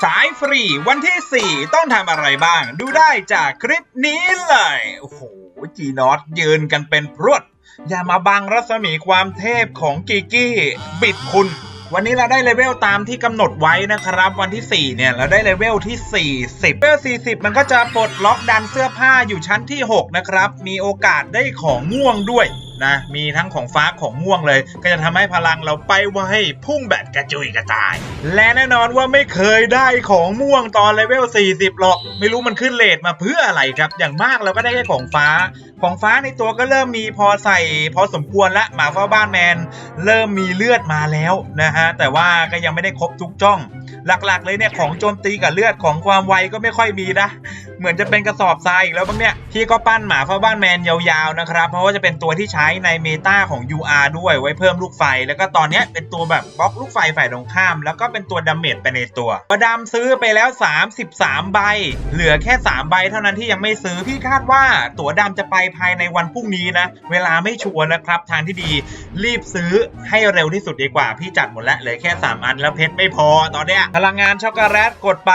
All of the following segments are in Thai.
สายฟรีวันที่ 4 ต้องทำอะไรบ้าง ดูได้จากคลิปนี้เลย โอ้โหจีนอตยืนกันเป็นพรวด อย่ามาบังรัศมีความเทพของกีกี้ บิดคุณ วันนี้เราได้เลเวลตามที่กำหนดไว้นะครับ วันที่ 4 เนี่ยเราได้เลเวลที่ 40เลเวล 40 มันก็จะปลดล็อกดันเสื้อผ้าอยู่ชั้นที่ 6 นะครับ มีโอกาสได้ของม่วงด้วยนะมีทั้งของฟ้าของม่วงเลย ก็จะทำให้พลังเราไปไวพุ่งแบบกระจุยกระจาย และแน่นอนว่าไม่เคยได้ของม่วงตอนเลเวล 40 หรอก ไม่รู้มันขึ้นเลทมาเพื่ออะไรครับ อย่างมากเราก็ได้แค่ของฟ้า ของฟ้าในตัวก็เริ่มมีพอใส่พอสมควรละหมาเฝ้าบ้านแมน เริ่มมีเลือดมาแล้วนะฮะ แต่ว่าก็ยังไม่ได้ครบทุกจ้อง หลักๆ เลยเนี่ยของโจมตีกับเลือดของความไวก็ไม่ค่อยมีนะ เหมือนจะเป็นกระสอบทรายอีกแล้วบ้างเนี่ยพี่ก็ปั้นหมาเฝ้าบ้านแมนยาวๆนะครับ เพราะว่าจะเป็นตัวที่ใช้ในเมตาของ UR ด้วยไว้เพิ่มลูกไฟ แล้วก็ตอนเนี้ยเป็นตัวแบบบล็อกลูกไฟฝ่ายตรงข้าม แล้วก็เป็นตัวดาเมจไปในตัวประดามซื้อไปแล้ว 33 ใบ เหลือแค่ 3 ใบเท่านั้นที่ยังไม่ซื้อพี่คาดว่าตั๋วดำจะไปภายในวันพรุ่งนี้นะ เวลาไม่ชัวร์นะครับ ทางที่ดีรีบซื้อให้เร็วที่สุดดีกว่า พี่จัดหมดแล้วเหลือแค่ 3 อันแล้วเพชรไม่พอตอนเนี้ยพลังงานช็อกโกแลตกดไป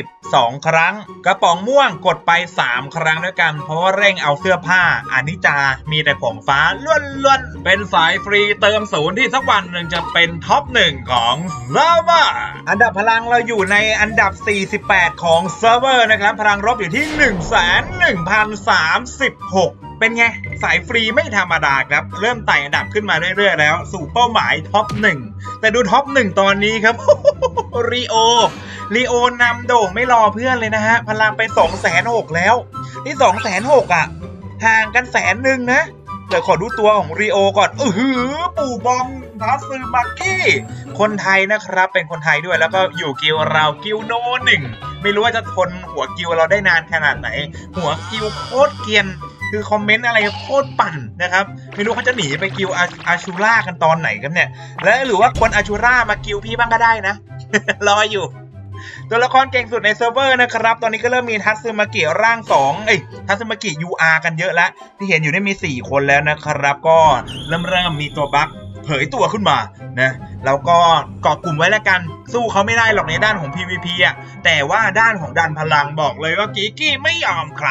92 ครั้ง กระป๋องม่ววงกดไป 3 ครั้งด้วยกัน เพราะว่าเร่งเอาเสื้อผ้าอันนี้จา มีแต่ของฟ้าล้วนๆ เป็นสายฟรีเติมศูนย์ที่สักวันหนึ่งจะเป็นท็อปหนึ่งของเซิร์ฟเวอร์อันดับพลังเราอยู่ในอันดับ 48 ของเซิร์ฟเวอร์นะครับ พลังรบอยู่ที่ 1 1 036เป็นไง สายฟรีไม่ธรรมดาครับ เริ่มไต่อันดับขึ้นมาเรื่อยๆแล้ว สู่เป้าหมายท็อปหนึ่งแต่ดูท็อปหนึ่งตอนนี้ครับรีโอ ลีโอนำโด่งไม่รอเพื่อนเลยนะฮะ พลังไป2องแสนหกแล้ว นี่2องแสนหกอะ ห่างกันแสนหนึ่งนะเดี๋ยวขอดูตัวของรีโอก่อนเออหือ ปู่บอมทัสซึมากี้ คนไทยนะครับ เป็นคนไทยด้วยแล้วก็อยู่กิลเรากิลโนหนึ่ง ไม่รู้ว่าจะทนหัวกิลเราได้นานขนาดไหน หัวกิลโคตรเกียน คือคอมเมนต์อะไรโคตรปั่นนะครับ ไม่รู้เขาจะหนีไปกิลอาอาชูล่ากันตอนไหนกันเนี่ย และหรือว่าคนอาชูล่ามากิลพี่บ้างก็ได้นะ รออยู่ ตัวละครเก่งสุดในเซิร์ฟเวอร์นะครับ ตอนนี้ก็เริ่มมีทัตซึมากิร่าง 2 เอ้ยทัตซึมากิ UR กันเยอะแล้ว ที่เห็นอยู่ได้มี 4 คนแล้วนะครับ ก็เริ่มเริ่มมีตัวบั๊กเผยตัวขึ้นมานะ แล้วก็เกาะกลุ่มไว้แล้วกัน สู้เขาไม่ได้หรอกในด้านของ PVP อะแต่ว่าด้านของดันพลังบอกเลยว่ากีกี้ไม่ยอมใคร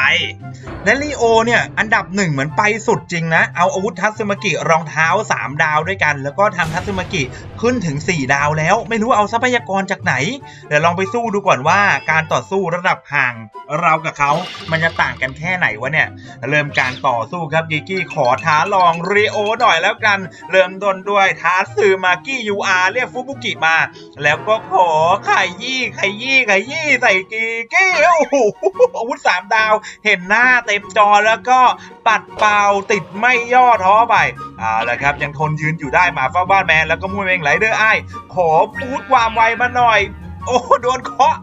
และลีโอเนี่ย อันดับหนึ่งเหมือนไปสุดจริงนะ เอาอาวุธทัตซึมากิรองเท้า 3 ดาวด้วยกัน แล้วก็ทำทัตซึมากิขึ้นถึง 4 ดาวแล้ว ไม่รู้เอาทรัพยากรจากไหน เดี๋ยวลองไปสู้ดูก่อนว่าการต่อสู้ระดับห่าง เรากับเขามันจะต่างกันแค่ไหนวะเนี่ย เริ่มการต่อสู้ครับกิกกี้ขอท้าลองรีโอหน่อยแล้วกัน เริ่มต้นด้วยท้าซื้อมากี้ยูอาเรียกฟุบุกิมา แล้วก็ขอไข่ยี่ไข่ยี่ไข่ยี่ใส่กีกี้โอ้โหอาวุธสามดาว เห็นหน้าเต็มจอแล้วก็ปัดเป่าติดไม่ย่อท้อไปเอาละครับยังทนยืนอยู่ได้หมาเฝ้าบ้านแมนแล้วก็มูเมงไหลเดอร์ไอ้ขอพูดความไวมาหน่อย โอ้โดนเคาะ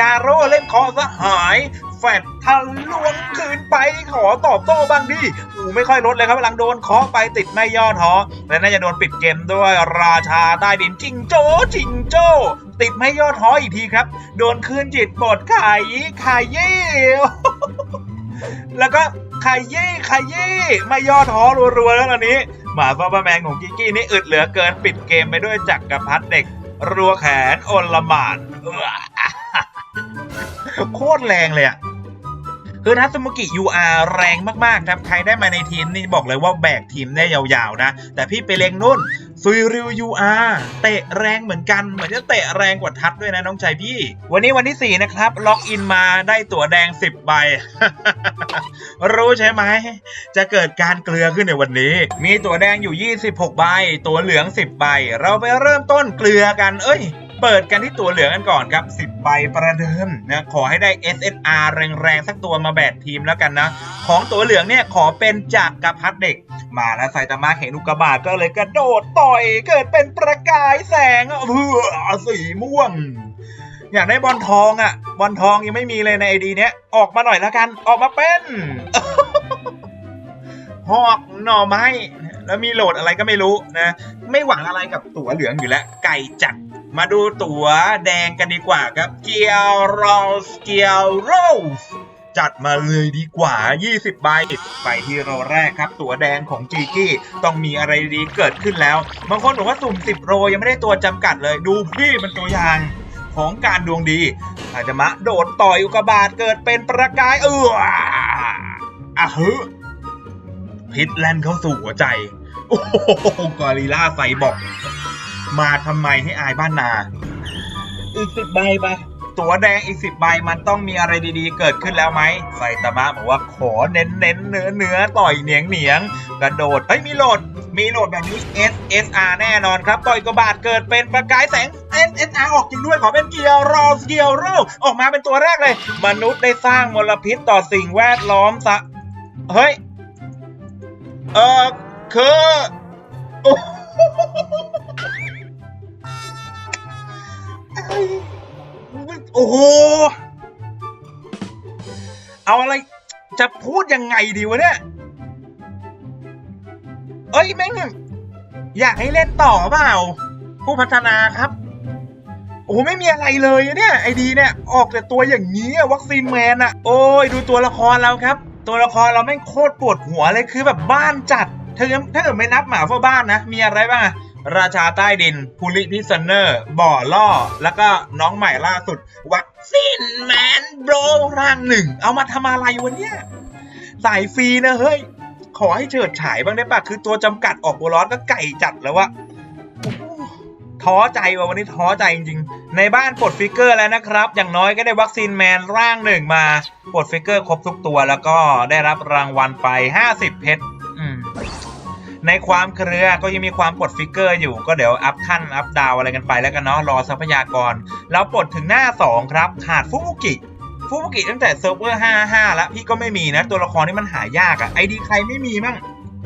การโร่เล่นเคาะซะหาย แฟดทะลวงคืนไปขอตอบโต้บ้างดิอูไม่ค่อยลดเลยครับกำลังโดนเคาะไปติดไม่ย่อท้อและน่าจะโดนปิดเกมด้วยราชาใต้ดินจิงโจ้จิงโจ้ติดไม่ย่อท้ออีกทีครับ โดนคืนจิตบดขายขายยี่แล้วก็ขายยี่ขายยี่ไม่ย่อท้อรัวๆแล้วตอนนี้ หมาฟ้าบ้าแมงของกิกกี้นี่อึดเหลือเกินปิดเกมไปด้วยจักรพัดเด็กรัวแขนโอลหมานอ โคตรแรงเลยอะคือทัตสึมุกิ UR แรงมาก ๆ ครับ ใครได้มาในทีมนี่บอกเลยว่าแบกทีมได้ยาว ๆ นะ แต่พี่ไปเลงนุ่นซุยริว UR เตะแรงเหมือนกัน เหมือนจะเตะแรงกว่าทัดด้วยนะน้องชายพี่ วันนี้วันที่ 4 นะครับ ล็อกอินมาได้ตั๋วแดง 10 ใบ รู้ใช่ไหม จะเกิดการเกลือขึ้นในวันนี้ มีตั๋วแดงอยู่ 26 ใบ ตั๋วเหลือง 10 ใบ เราไปเริ่มต้นเกลือกัน เอ้ยเปิดกันที่ตัวเหลืองกันก่อนครับ 10 ใบประเดิมนะขอให้ได้ SSR แรงๆ สักตัวมาแบดทีมแล้วกันนะ ของตัวเหลืองเนี่ยขอเป็นจากกระพัดเด็ก มาแล้วไซตามะเห็นอุกกาบาตก็เลยกระโดดต่อยเกิดเป็นประกายแสงอะเพื่อสีม่วง อยากได้บอลทองอะ บอลทองยังไม่มีเลยในไอดีเนี้ยออกมาหน่อยแล้วกัน ออกมาเป็นหอกหน่อไม้แล้วมีโหลดอะไรก็ไม่รู้นะ ไม่หวังอะไรกับตั๋วเหลืองอยู่แล้ว ไก่จัด มาดูตั๋วแดงกันดีกว่าครับ เกียวโรสเกียวโรสจัดมาเลยดีกว่า 20 ใบ ไปที่โรแรกครับ ตั๋วแดงของจีกี้ ต้องมีอะไรดีเกิดขึ้นแล้ว บางคนบอกว่าสุ่ม 10 โรยังไม่ได้ตัวจำกัดเลย ดูพี่มันตัวอย่างของการดวงดีอาจจะมะโดดต่อยอุกบาตเกิดเป็นประกายเอออะฮึพิษแล่นเข้าสู่หัวใจ โอ้โหกอริลล่าไซบอก มาทำไมให้อายบ้านนา อีกสิบใบไปตัวแดงอีกสิบใบมันต้องมีอะไรดีๆ เกิดขึ้นแล้วไหมไซตามะบอกว่าขอเน้นเน้นๆเนื้อเนื้อต่อยเหนียงเหนียงกระโดดเฮ้ยมีโหลด มีโหลดแบบนี้ S S R แน่นอนครับ ต่อยกระบาดเกิดเป็นประกายแสง S S R ออกจริงด้วยขอเป็นเกียร์รอเกียร์โรออกมาเป็นตัวแรกเลย มนุษย์ได้สร้างมลพิษต่อสิ่งแวดล้อมซะเฮ้ย เออคือ โอ้โห เอาอะไร จะพูดยังไงดีวะเนี่ย เอ้ยแม่งอยากให้เล่นต่อเปล่า ผู้พัฒนาครับ โอ้ไม่มีอะไรเลยเนี่ยไอดีเนี่ย ออกแต่ตัวอย่างนี้วัคซีนแมนอะโอ้ยดูตัวละครเราครับ ตัวละครเราแม่งโคตรปวดหัวเลยคือแบบบ้านจัดถ้าถ้าเกิดไม่นับหมาเฝ้าบ้านนะ มีอะไรบ้างอะ ราชาใต้ดินพูลิพิซเนอร์ บ่อล่อ แล้วก็น้องใหม่ล่าสุด วัคซีนแมนโบรร่างหนึ่ง เอามาทำอะไรวะเนี่ยสายฟรีนะเฮ้ย ขอให้เฉิดฉายบ้างได้ปะคือตัวจำกัดออกโบร้อนก็ไก่จัดแล้ววะท้อใจว่ะวันนี้ท้อใจจริงๆ ในบ้านปลดฟิกเกอร์แล้วนะครับ อย่างน้อยก็ได้วัคซีนแมนร่างหนึ่งมาปลดฟิกเกอร์ครบทุกตัวแล้วก็ได้รับรางวัลไป 50 เพชร ในความเครือก็ยังมีความปลดฟิกเกอร์อยู่ก็เดี๋ยวอัพขั้นอัพดาวอะไรกันไปแล้วกันเนาะรอทรัพยากร แล้วปลดถึงหน้า 2 ครับ ขาดฟุบุกิฟุบุกิตั้งแต่เซิร์ฟเวอร์ 55 แล้วพี่ก็ไม่มีนะ ตัวละครที่มันหายากอะไอดีใครไม่มีมั่ง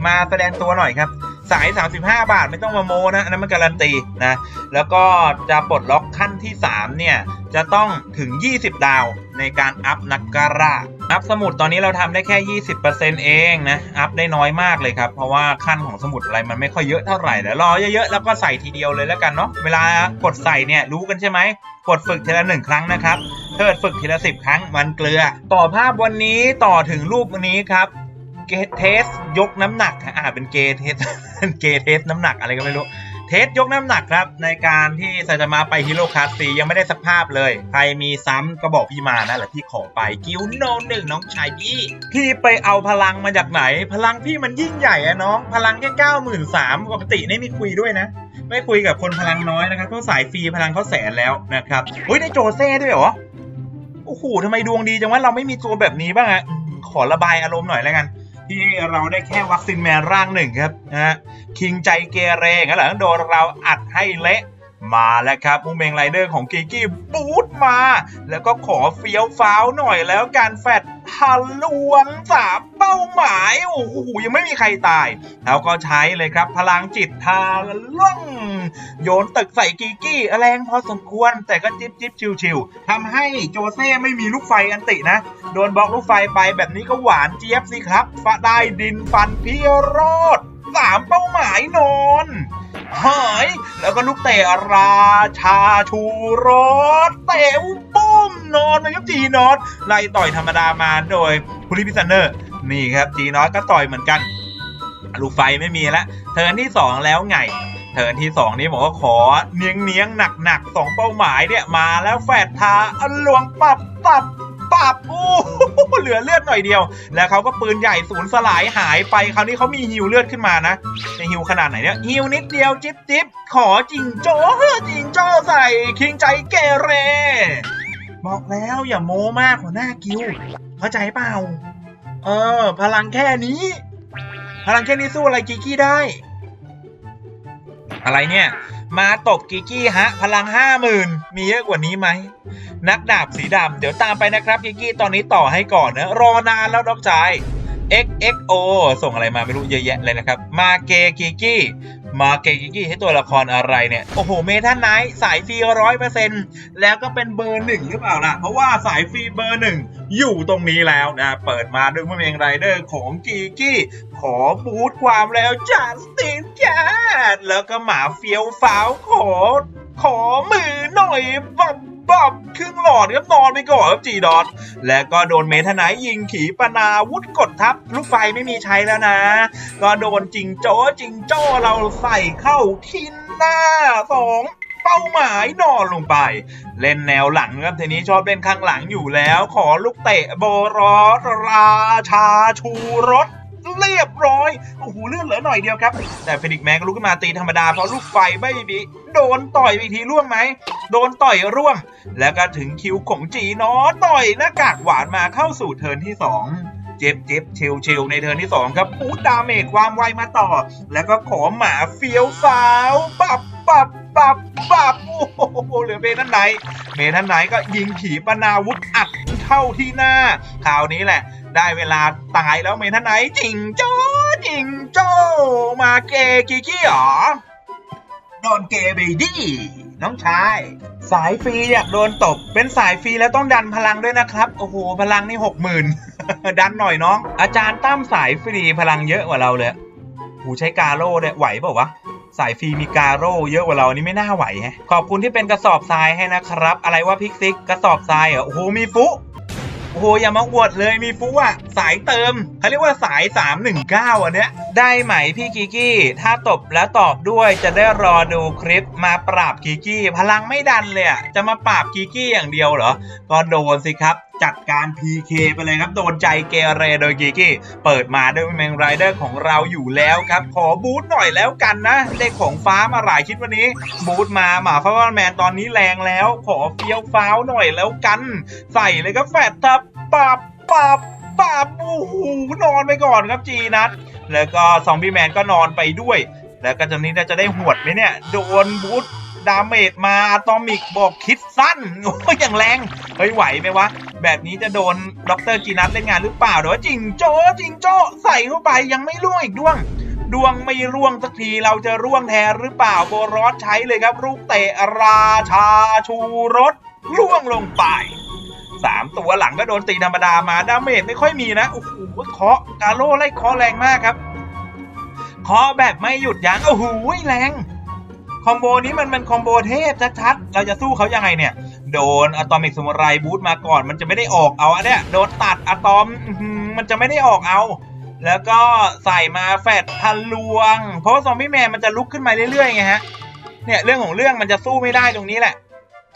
มาแสดงตัวหน่อยครับ สาย 35 บาทไม่ต้องมาโมนะอันนั้นมันการันตีนะ แล้วก็จะปลดล็อกขั้นที่ 3 เนี่ย จะต้องถึง 20 ดาวในการอัพนักการะ อัพสมุดตอนนี้เราทำได้แค่ 20%เองนะ อัพได้น้อยมากเลยครับ เพราะว่าขั้นของสมุดอะไรมันไม่ค่อยเยอะเท่าไหร่เดี๋ยวรอเยอะๆ แล้วก็ใส่ทีเดียวเลยแล้วกันเนาะ เวลากดใส่เนี่ยรู้กันใช่ไหม กดฝึกทีละหนึ่งครั้งนะครับ เกิดฝึกทีละสิบครั้งมันเกลือ ต่อภาพวันนี้ต่อถึงรูปวันนี้ครับเกเทสยกน้ำหนัก อ่าเป็นเกเทสเป็นเกเทสน้ำหนักอะไรก็ไม่รู้ เทสยกน้ำหนักครับ ในการที่ไซตามะไปฮิโร่คาซียังไม่ได้สักภาพเลย ใครมีซ้ำก็บอกพี่มานะหรือพี่ขอไปกิวโนหนึ่งน้องชายพี่ พี่ไปเอาพลังมาจากไหน พลังพี่มันยิ่งใหญ่อะน้อง พลังแค่เก้าหมื่นสามปกตินี่ไม่คุยด้วยนะ ไม่คุยกับคนพลังน้อยนะครับเพราะสายฟรีพลังเขาแสนแล้วนะครับเฮ้ยได้โจเซ่ด้วยเหรอโอ้โหทำไมดวงดีจังว่าเราไม่มีตัวแบบนี้บ้างอะขอระบายอารมณ์หน่อยแล้วกัน ที่เราได้แค่วัคซีนแมนร่างหนึ่งครับนะฮะคิงใจเกเรงั้นเหรอโดนเราอัดให้เละ มาแล้วครับมูเมงไรเดอร์ของกิกกี้บูทมา แล้วก็ขอเฟี้ยวฟ้าวหน่อยแล้วการแฟดฮัลลวงสามเป้าหมายโอ้โหยังไม่มีใครตาย แล้วก็ใช้เลยครับ พลังจิตทาล่องโยนตึกใส่กิกกี้แรงพอสมควร แต่ก็จิ๊บจิ๊บชิวชิวๆทำให้โจเซ่ไม่มีลูกไฟอันตินะ โดนบล็อกลูกไฟไปแบบนี้ก็หวานเจี๊ยบสิครับฟาได้ดินฟันพิโรธสามเป้าหมายนอน หาย แล้วก็ลูกเตะราชาชูรสเตะปุ้มนอนนะครับจีนอตไล่ต่อยธรรมดามาโดยพูลิพิซันเนอร์ นี่ครับจีนอตก็ต่อยเหมือนกัน ลูกไฟไม่มีล้วเทิร์นที่ 2 แล้วไงเทิร์นที่ 2 นี่บอกว่าขอเนียงเนียงหนักหนักๆสองเป้าหมายเนี่ยมาแล้วแฟดทาอลวงปับปับ เหลือเลือดหน่อยเดียว แล้วเขาก็ปืนใหญ่ศูนย์สลายหายไปคราวนี้เขามีฮิวเลือดขึ้นมานะในฮิวขนาดไหนเนี่ยฮิวนิดเดียวจิ๊บจิ๊บขอจิงโจ้จิงโจ้ใส่คิงใจเกเร บอกแล้วอย่าโม้มากหัวหน้ากิวเข้าใจเปล่า เออ พลังแค่นี้ พลังแค่นี้สู้อะไรกิกกี้ได้ อะไรเนี่ย มาตบกิกี้ฮะ พลังห้าหมื่นมีเยอะกว่านี้ไหม นักดาบสีดำเดี๋ยวตามไปนะครับกิกี้ตอนนี้ต่อให้ก่อนนะรอนานแล้วดอกจาย XXO ส่งอะไรมาไม่รู้เยอะแยะเลยนะครับ มาเกกิกกี้ มาเกกิกกี้ให้ตัวละครอะไรเนี่ย โอ้โห เมทันไนท์สายฟรีร้อยเปอร์เซ็นต์แล้วก็เป็นเบอร์หนึ่งหรือเปล่าล่ะ เพราะว่าสายฟรีเบอร์หนึ่งอยู่ตรงนี้แล้วนะ เปิดมาด้วยมือเองไรเดอร์ของกีกี้ขอบูทความแล้วจัสตินแกดแล้วก็หมาเฟี้ยวฟ้าวขอ ขอมือหน่อยบับ บับครึ่งหลอดครับนอนไปก่อนครับจีดอทแล้วก็โดนเมทนายยิงขีปนาวุธกดทับ ลูกไฟไม่มีใช้แล้วนะ ก็โดนจิงโจ้จิงโจ้เราใส่เข้าทินหน้าสองเป้าหมายนอนลงไป เล่นแนวหลังครับทีนี้ชอบเล่นข้างหลังอยู่แล้ว ขอลูกเตะโบรอสราชาชูรส เรียบร้อยโอ้โหเลื่อนเหลือหน่อยเดียวครับ แต่เฟนิกแมนก็ลุกขึ้นมาตีธรรมดาเพราะลูกไฟไม่มีโดนต่อยอีกทีร่วงไหมโดนต่อยร่วง แล้วก็ถึงคิวของจีนอต่อยหน้ากากหวานมาเข้าสู่เทิร์นที่ 2เจ็บเจ็บเชลเชลในเทิร์นที่ 2 ครับปูดาเมจความไวมาต่อ แล้วก็ขอหมาเฟี้ยวฟ้าวปับปับปับปับโอ้โหเหลือเมทันไหน เมทันไหนก็ยิงขีปนาวุธอัดเข้าที่หน้า คราวนี้แหละ ได้เวลาตายแล้วเมทันไหนจิงโจ้จิงโจ้มาเกกิกี้หรอโดนเกย์ไปดิน้องชาย สายฟรีอยากโดนตบ เป็นสายฟรีแล้วต้องดันพลังด้วยนะครับ โอ้โห พลังนี่หกหมื่นดันหน่อยน้อง อาจารย์ตั้มสายฟรีพลังเยอะกว่าเราเลยหูใช้กาโร่เนี่ยไหวเปล่าวะสายฟรีมีกาโร่เยอะกว่าเรานี่ไม่น่าไหวแฮะขอบคุณที่เป็นกระสอบทรายให้นะครับ อะไรว่าพิกซิกกระสอบทรายเหรอโอ้โหมีฟุ โอ้โหอย่ามาอวดเลยมีฟุอะสายเติมเขาเรียกว่าสาย 319 อันเนี้ย ได้ไหมพี่กิกกี้ ถ้าตบแล้วตอบด้วยจะได้รอดูคลิปมาปราบกิกกี้ พลังไม่ดันเลยอะจะมาปราบกิกี้อย่างเดียวเหรอ ก็โดนสิครับ จัดการ PK ไปเลยครับ โดนใจเกเรโดยกิกี้ เปิดมาด้วยแมงไรเดอร์ของเราอยู่แล้วครับ ขอบูทหน่อยแล้วกันนะได้ของฟ้ามาหลายชิ้นวันนี้ บูทมาหมาฟ้าแมนตอนนี้แรงแล้ว ขอเฟี้ยวฟ้าวหน่อยแล้วกัน ใส่เลยครับแฟดทับปับปับปับโอ้โหนอนไปก่อนครับจีนัทแล้วก็ซอมบี้แมนก็นอนไปด้วย แล้วก็จะนี้จะได้หวดไหมเนี่ย โดนบูทดาเมจมาอะตอมิกบอกคิดสั้นโอ้ยอย่างแรง เฮ้ยไหวไหมวะ แบบนี้จะโดนด็อกเตอร์จีนัทเล่นงานหรือเปล่าเดี๋ยวว่าจิงโจ้จิงโจ้ใส่เข้าไปยังไม่ร่วงอีกด้วงดวงไม่ร่วงสักทีเราจะร่วงแทนหรือเปล่าโบรอสใช้เลยครับลูกเตะราชาชูรสร่วงลงไปสามตัวหลังก็โดนตีธรรมดามาดาเมจไม่ค่อยมีนะโอ้โหเคาะกาโร่ไล่เคาะแรงมากครับเคาะแบบไม่หยุดยั้งโอ้โหแรงคอมโบนี้มันมันคอมโบเทพชัดๆเราจะสู้เขายังไงเนี่ย โดนอะตอมิกสมุไรบูทมาก่อน มันจะไม่ได้ออกเอาอันเนี้ยโดนตัดอะตอมมันจะไม่ได้ออกเอา แล้วก็ใส่มาแฟดทะลวง เพราะว่าซอมบี้แมนมันจะลุกขึ้นมาเรื่อยๆไงฮะเนี่ยเรื่องของเรื่องมันจะสู้ไม่ได้ตรงนี้แหละ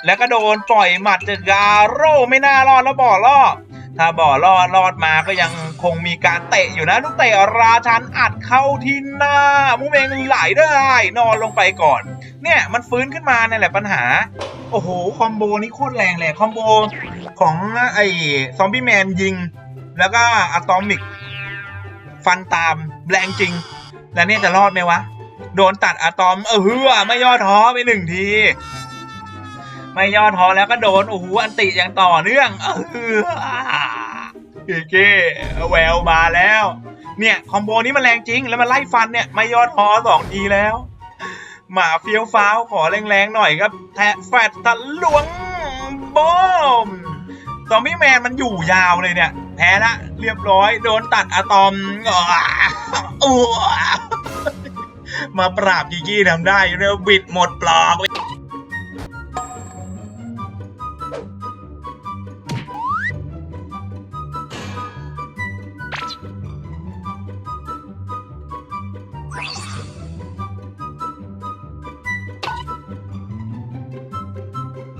แล้วก็โดนปล่อยหมัดจากกาโร่ไม่น่ารอดแล้วบ่อล่อถ้าบ่อรอดรอดมาก็ยังคงมีการเตะอยู่นะลูกเตะราชันอัดเข้าที่หน้ามูเมงไหลได้ นอนลงไปก่อน เนี่ยมันฟื้นขึ้นมาเนี่ยแหละปัญหา โอ้โห คอมโบนี้โคตรแรงเลย คอมโบของไอ้ซอมบี้แมนยิง แล้วก็อะตอมิก ฟันตามแรงจริง แล้วเนี่ยจะรอดไหมวะ โดนตัดอะตอม เออเฮือไม่ย่อท้อไปหนึ่งที ไม่ย่อท้อแล้วก็โดน โอ้โห อันติอย่างต่อเนื่อง เออเก้เก้แววมาแล้ว เนี่ย คอมโบนี้มันแรงจริง แล้วมันไล่ฟันเนี่ย ไม่ย่อท้อสองทีแล้ว หมาเฟี้ยวฟ้าวขอแรงๆหน่อยครับ แทะแฟดทะลวงบอมซอมบี้แมนมันอยู่ยาวเลยเนี่ย แพ้ละเรียบร้อย โดนตัดอะตอมอมาปราบกิกกี้ทำได้เร็วบิดหมดปลอก